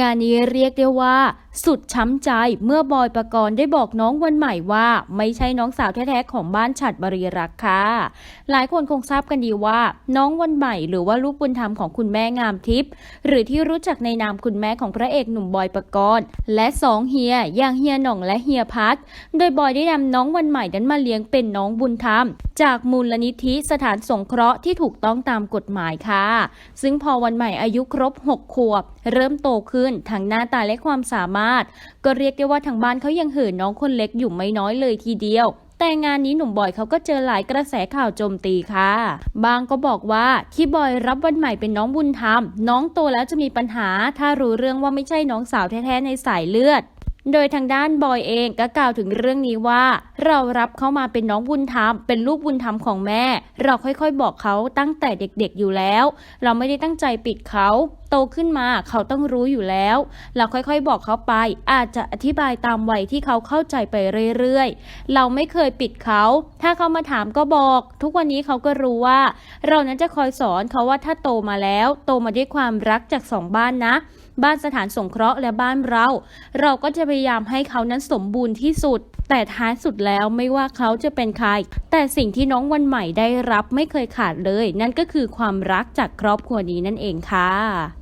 งานนี้เรียกได้ว่า สุดช้ำใจเมื่อบอยประกรณ์ได้บอกน้องวันใหม่ว่า ไม่ใช่น้องสาวแท้ๆของบ้านฉัดบริรักค่ะ หลายคนคงทราบกันดีว่า น้องวันใหม่หรือว่าลูกบุญธรรมของคุณแม่งามทิพย์หรือที่รู้จักในนามคุณแม่ของพระเอกหนุ่มบอยประกรณ์และสองเฮียอย่างเฮียหน่องและเฮียพัทโดยบอยได้นำน้องวันใหม่นั้นมาเลี้ยงเป็นน้องบุญธรรม จากมูลนิธิสถานสงเคราะห์ที่ถูกต้องตามกฎหมายค่ะ ซึ่งพอวันใหม่อายุครบ 6 ขวบ เริ่มโตขึ้นทั้งหน้าตาและความสามารถก็เรียกได้ว่าทางบ้านเขายังเหินน้องคนเล็กอยู่ไม่น้อยเลยทีเดียวแต่งานนี้หนุ่มบอยเขาก็เจอหลายกระแสข่าวโจมตีค่ะ บางก็บอกว่าที่บอยรับวันใหม่เป็นน้องบุญธรรม น้องโตแล้วจะมีปัญหา ถ้ารู้เรื่องว่าไม่ใช่น้องสาวแท้ๆในสายเลือด โดยทางด้านบอยเองก็กล่าวถึงเรื่องนี้ว่า เรารับเขามาเป็นน้องบุญธรรม เป็นลูกบุญธรรมของแม่ เราค่อยๆ บอกเขาตั้งแต่เด็กๆอยู่แล้ว เราไม่ได้ตั้งใจปิดเขาโตขึ้นมาเขาต้องรู้อยู่แล้ว เราค่อยๆบอกเขาไป อาจจะอธิบายตามวัยที่เขาเข้าใจไปเรื่อยๆ เราไม่เคยปิดเขา ถ้าเขามาถามก็บอก ทุกวันนี้เขาก็รู้ว่า เรานั้นจะคอยสอนเขาว่าถ้าโตมาแล้ว โตมาด้วยความรักจากสองบ้านนะ บ้านสถานสงเคราะห์และบ้านเรา เราก็จะพยายามให้เขานั้นสมบูรณ์ที่สุด แต่ท้ายสุดแล้วไม่ว่าเขาจะเป็นใคร แต่สิ่งที่น้องวันใหม่ได้รับไม่เคยขาดเลย นั่นก็คือความรักจากครอบครัวนี้นั่นเองค่ะ